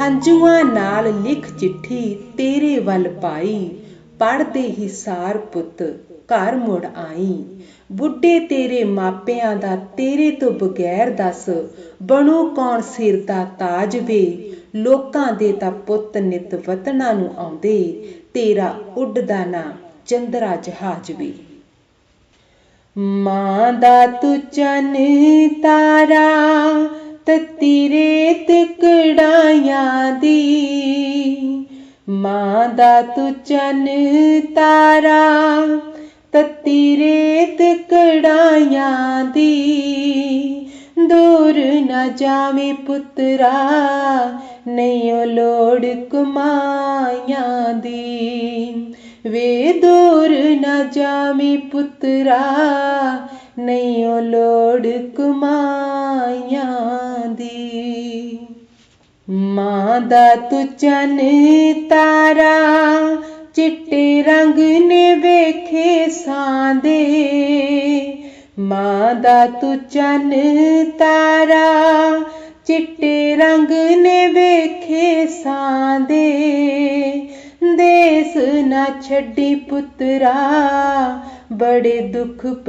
ਹੰਝੂਆਂ ਨਾਲ ਲਿਖ ਚਿੱਠੀ ਤੇਰੇ ਵੱਲ ਪਾਈ। ਪੜਦੇ ਹੀ ਸਾਰ ਪੁੱਤ, ਘਰ ਮੁੜ ਆਈ। ਬੁੱਢੇ ਤੇਰੇ ਮਾਪਿਆਂ ਦਾ ਤੇਰੇ ਤੋਂ ਬਗੈਰ ਦੱਸ, ਬਣੋ ਕੌਣ ਸਿਰ ਦਾ ਤਾਜ ਵੇ? ਲੋਕਾਂ ਦੇ ਤਾਂ ਪੁੱਤ ਨਿਤ ਵਤਨਾਂ ਨੂੰ ਆਉਂਦੇ, ਤੇਰਾ ਉੱਡਦਾ ਨਾ ਚੰਦਰਾ ਜਹਾਜ ਵੀ। ਮਾਂ ਦਾ ਤੂੰ ਚੰਨ ਤਾਰਾ ਤਤੀ ਰੇਤ मादा तुचन तारा, तत्ती रेत कड़ाया दी। दूर न जावे पुत्रा नहीं लोड़ कमाया दी। वे दूर न जावे पुत्रा नहीं लोड़ कमाया दी। मादा तुचन तारा चिट्टे रंग ने वेखे सादे। मादा तुचन तारा चिट्टे रंग ने वेखे सादे। चिरखेसा ना चिरने पुत्रा बड़े दुख भ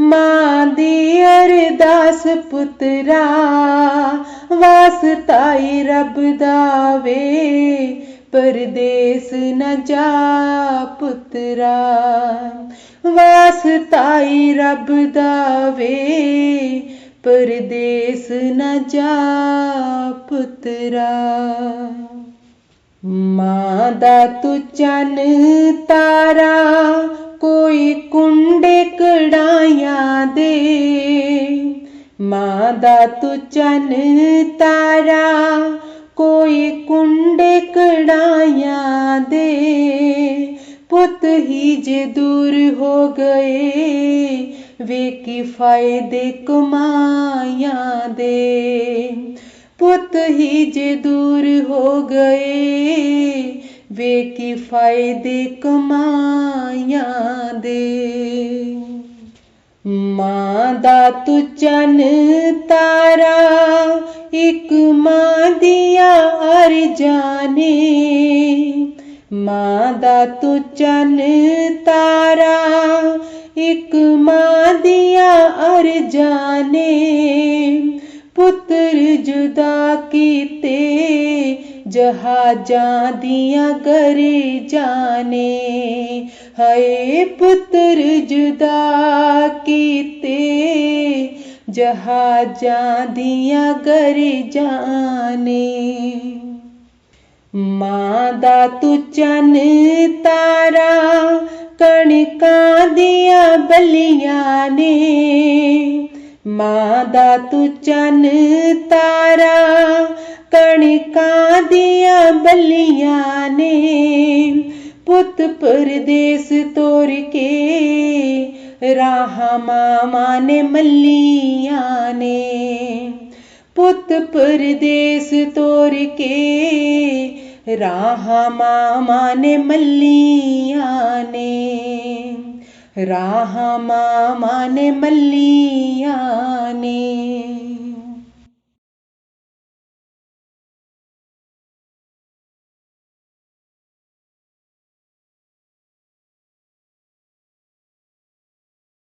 ਮਾਂ ਦੀ ਅਰਦਾਸ ਪੁੱਤਰਾ ਵਾਸਤਾਈ ਰੱਬ ਦਾ ਵੇ ਪਰਦੇਸ ਨ ਜਾ ਪੁੱਤਰਾ ਵਾਸਤਾਈ ਰੱਬ ਦਾ ਵੇ ਪਰਦੇਸ ਨਾ ਜਾ ਪੁੱਤਰਾ। ਮਾਂ ਦਾ ਤੂੰ ਚੰਨ ਤਾਰਾ, ਕੋਈ ਕੁੰਡੇ तू चन तारा, कोई कुंडे कड़ाया दे। पुत ही जे दूर हो गए, वे की फ़ायदे कमाया दे। पुत ही जे दूर हो गए, वे की फ़ायदे कमाया दे। मां तु चन तारा एक मां दिया अर जाने। मां तु चन तारा हरी मू दिया अर जाने। पुत्र जुदा जु जहाजा दिया करे जाने है पुत्र जुदा कीते। जहाजा दिया करे जाने, मादा तू चन तारा, कणिका दिया बलिया ने। मादा तू चन तारा तणिका दिया बलिया ने पुत परदेस तोर के राह मामा ने मलिया ने पुत परदेस तोर के राह मामा ने मलिया ने राह मामा ने मलिया ने